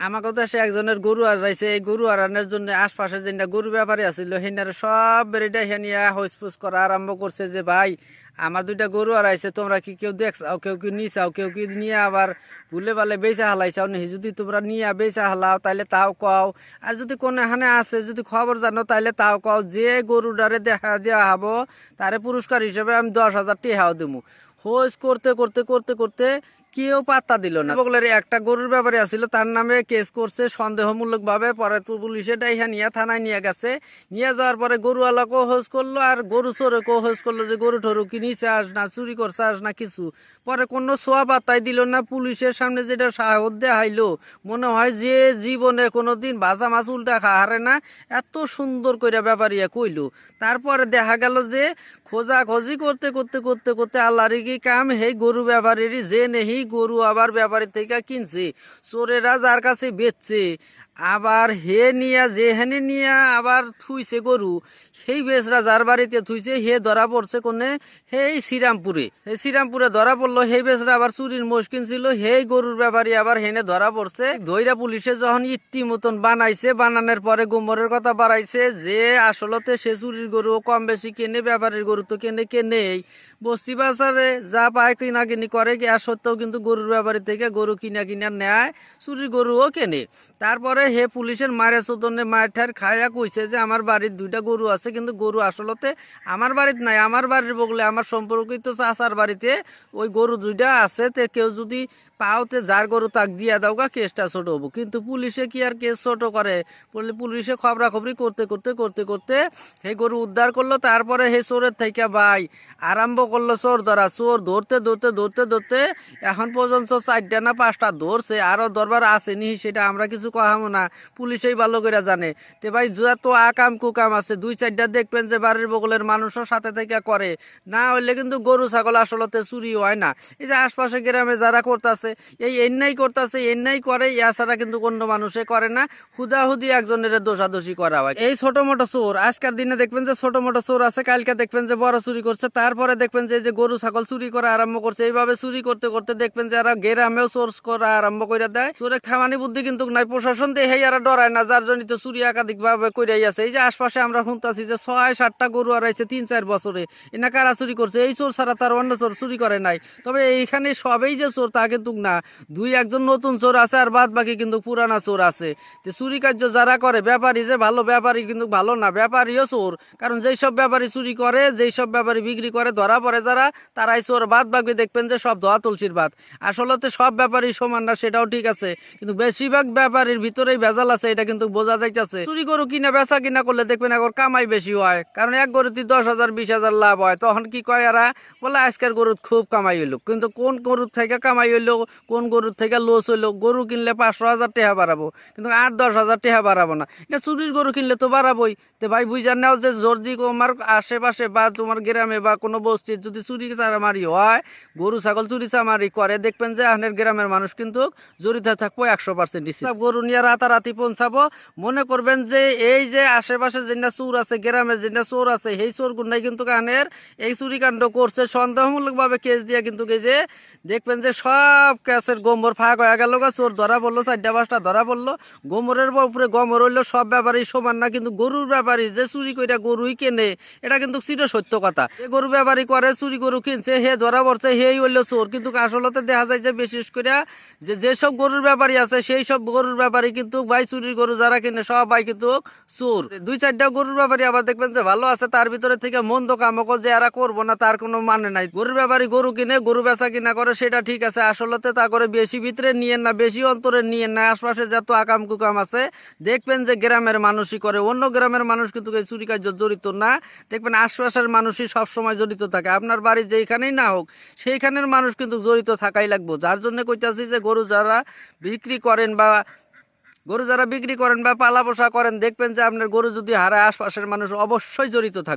আমাকে দেশে একজনের গরু আড়াইছে এই গরু আড়ানোর জন্য আশপাশে যেটা গরু ব্যাপারে আছিল হেনারে সব বেরিটা হেনিয়া হইসপুস করা আরম্ভ করছে যে, ভাই, আমার দুইটা গরু আড়াইছে তোমরা কি কেউ দেখছাও, কেউ কি নিছাও, কেউ কি নিয়ে আবার ভুলে ভালে বেচা হালাইছাও নি যদি তোমরা নিয়ে বেচা হালাও, তাইলে তাও কও। আর যদি কোনো এখানে আছে, যদি খবর জানো, তাইলে তাও কও। যে গরুটারে দেখা দেওয়া হব, তারে পুরস্কার হিসেবে আমি দশ হাজার টেহাও দেবো হোস করতে করতে করতে করতে কেউ পাত্তা দিল না। বগলের একটা গরুর ব্যাপারে আসছিল তার নামে কেস করছে সন্দেহমূলক ভাবে পরে পুলিশে ডাইহা নিয়ে থানায় নিয়ে গেছে। নিয়ে যাওয়ার পরে গরুওয়ালাকেও হোস করল, আর গরু চোরেকেও হোস করল যে গরু ঠরু কিনিছে, আস না, চুরি করছে, আস না কিছু। পরে কোনো সোয়া পাত্তাই দিল না, পুলিশের সামনে যেটা সাহস দেখাইলো, মনে হয় যে জীবনে কোনো দিন ভাজা মাছ উল্টা খাহারে না, এত সুন্দর করে ব্যাপারিয়া কইলো। তারপরে দেখা গেল যে খোঁজা খোঁজি করতে করতে করতে করতে আল্লাহর কি কাম? হেই গরু ব্যাপারেরই যে নেহি গরু আবার ব্যাপারের থেকে কিনছে। চোরেরা যার কাছে বেচছে। আবার হে নিয়া যেখানে নিয়া আবার থুইছে গরু, সেই বেচরা যার বাড়িতে থুইছে, হে ধরা পড়ছে কোনে? সেই শ্রীরামপুরে। সেই শ্রীরামপুরে ধরা পড়ল, সেই বেচরা আবার চুরির মুশকিল ছিল সেই গরুর ব্যাপারী আবার হেনে ধরা পড়ছে। ধৈরা পুলিশে যখন ইত্তি মতন বানাইছে, বানানোর পরে গোমরের কথা বাড়াইছে যে আসলতে সে চুরির গরু কম বেশি কেনে, ব্যাপারীর গরু তো কেনে, কেনেই। বস্তি বাজারে যা পায় কিনা কিনি করে কি, আর সত্ত্বেও কিন্তু গরুর ব্যাপারী থেকে গরু কিনা কিনা নেয়, চুরির গরুও কেনে। তারপরে হে পুলিশের মায়ের চোদনে মায়ের ঠার খায়া কইছে যে, আমার বাড়ির দুইটা গরু আছে, কিন্তু গরু আসলতে আমার বাড়িতে নাই, আমার বাড়ির বগলে আমার সম্পর্কিত চাষার বাড়িতে ওই গরু দুইটা আছে, তে কেউ যদি পাওতে যার গরু তাক দিয়া দাও গা কেসটা ছোট হব। কিন্তু পুলিশে কি আর কেস ছোট করে? পুলিশে খবরাখবরি করতে করতে করতে করতে সেই গরু উদ্ধার করল, তারপরে সেই চোরের থেকে ভাই আরম্ভ করল চোর ধরা। চোর ধরতে ধরতে ধরতে ধরতে এখন পর্যন্ত চারটা না পাঁচটা ধরছে আরও দরবার আসেনি, সেটা আমরা কিছু কহামো না। পুলিশেই ভালো করে জানে। তে ভাই যত আকাম কুকাম আছে, দুই চারটা দেখবেন যে বাড়ির বগলের মানুষও সাথে থেকে করে। না হইলে কিন্তু গরু, ছাগল আসলতে চুরি হয় না। এই যে আশপাশে গ্রামে যারা করতেছে এই এন্নাই করতেছে এন্নাই করে এছাড়া কিন্তু অন্য মানুষে করে না। হুদাহুদি একজনের দোষাদোষি করা হয়। এই ছোট মোটো চোর, আজকের দিনে দেখবেন যে ছোট মোটো চোর আছে, কালকে দেখবেন যে বড় চুরি করছে, তারপরে দেখবেন যে যে গরু, ছাগল চুরি করা আরম্ভ করছে। এইভাবে চুরি করতে করতে দেখবেন যে এরা গেরামেও চোর করা আরম্ভ করে দেয়। চোরে থামানি বুদ্ধি কিন্তু নাই, প্রশাসন দিয়ে হেই এরা ডরায় না, যার জন্য তো চুরি একাধিক ভাবে কইরাই আছে। এই যে আশপাশে আমরা শুনতাছি যে ছয়, সাতটা গরু আড়াইছে তিন, চার বছরে, এনা কারা চুরি করছে? এই চোর ছাড়া তার অন্য চোর চুরি করে নাই। তবে এইখানে সবেই যে চোর, তা কিন্তু না, দুই একজন নতুন চোর আছে আর বাদ বাকি কিন্তু পুরানা চোর আছে। তো চুরি কার্য যারা করে, ব্যাপারী যে ভালো, ব্যাপারী কিন্তু ভালো না, ব্যাপারীও চোর। কারণ যেই সব ব্যাপারী চুরি করে, যেই সব ব্যাপারী বিক্রি করে, ধরা পড়ে যারা, তারাই চোর বাদ বাকি দেখবেন যে সব ধোয়া তুলসির বাদ। আসলতে সব ব্যাপারী সমান না, সেটাও ঠিক আছে। কিন্তু বেশিরভাগ ব্যাপারীর ভিতরেই ভেজাল আছে, এটা কিন্তু বোঝা যাইতেছে। চুরি গরু কিনা, বেচা কিনা করলে দেখবেন এখন কামাই বেশি হয়। কারণ এক গরুতে দশ হাজার, বিশ হাজার লাভ হয়। তখন কি কয় এরা? বলে, আজকের গরুত খুব কামাই হইল। কিন্তু কোন গরুর থেকে কামাই হইল? কোন গরুর থেকে লস হইল? গরু কিনলে পাঁচশো হাজার টাকা বাড়াবো, কিন্তু আট, দশ হাজার টাকা বাড়াবো না। এটা চুরির গরু কিনলে তো বাড়াবোই। তো ভাই বুঝার নাও যে যদি তোমার আশেপাশে বা তোমার গ্রামে বা কোনো বস্তির যদি চুরি চামারি হয়, গরু, ছাগল চুরি চামারি করে, দেখবেন যে আহনের গ্রামের মানুষ কিন্তু জড়িত থাকব একশো পার্সেন্ট গরু নিয়ে রাতারাতি পৌঁছাবো। মনে করবেন যে এই যে আশেপাশে যেটা চোর আছে, গ্রামে যেটা চোর আছে, সেই চোর গুন্ডাই কিন্তু কানের এই চুরিকাণ্ড করছে। সন্দেহমূলক ভাবে কেস দিয়ে কিন্তু এই যে দেখবেন যে সব কেসের গোমর ফাঁক হয়ে গেল চোর ধরা পড়ল, চারটা পাঁচটা ধরা পড়ল। গোমরের উপরে গমর হইল, সব ব্যাপারই সমান না, কিন্তু গরুর ব্যাপারী যে চুরি কইরা গরুই কেনে, এটা কিন্তু চির সত্য কথা। যে গরু ব্যাপারী করে, চুরি গরু কিনছে, হে ধরা পড়ছে, হেই হইল চোর। কিন্তু আসলতে দেখা যায় যে বিশেষ করে যে যেসব গরুর ব্যাপারী আছে সেই সব গরুর ব্যাপারী কিন্তু ভাই চুরির গরু যারা কিনে, সবাই কিন্তু চোর। দুই চারটা গরুর ব্যাপারী আবার দেখবেন যে ভালো আছে, তার ভিতরে থেকে মন্দ কামক যে এরা করব না, তার কোনো মানে নাই। গরুর ব্যাপারী গরু কিনে, গরু বেচা কিনা করে, সেটা ঠিক আছে, আসলতে তা করে বেশি ভিতরে নিয়ে না, বেশি অন্তরে নিয়ে না, আশপাশে যত আকাম কুকাম আছে, দেখবেন যে গ্রামের মানুষই করে, অন্য গ্রামের মানুষ কিন্তু এই চুরি কার্য জড়িত না। দেখবেন আশপাশের মানুষই সব সময় জড়িত থাকে, আপনার বাড়ি যেখানেই না হোক, সেইখানের মানুষ কিন্তু জড়িত থাকাই লাগবো। যার জন্য কইতাছি যে গরু যারা বিক্রি করেন বা গরু যারা বিক্রি করেন বা পালা পোষা করেন, দেখবেন যে আপনার গরু যদি হারায়, আশপাশের মানুষ অবশ্যই জড়িত থাকবে।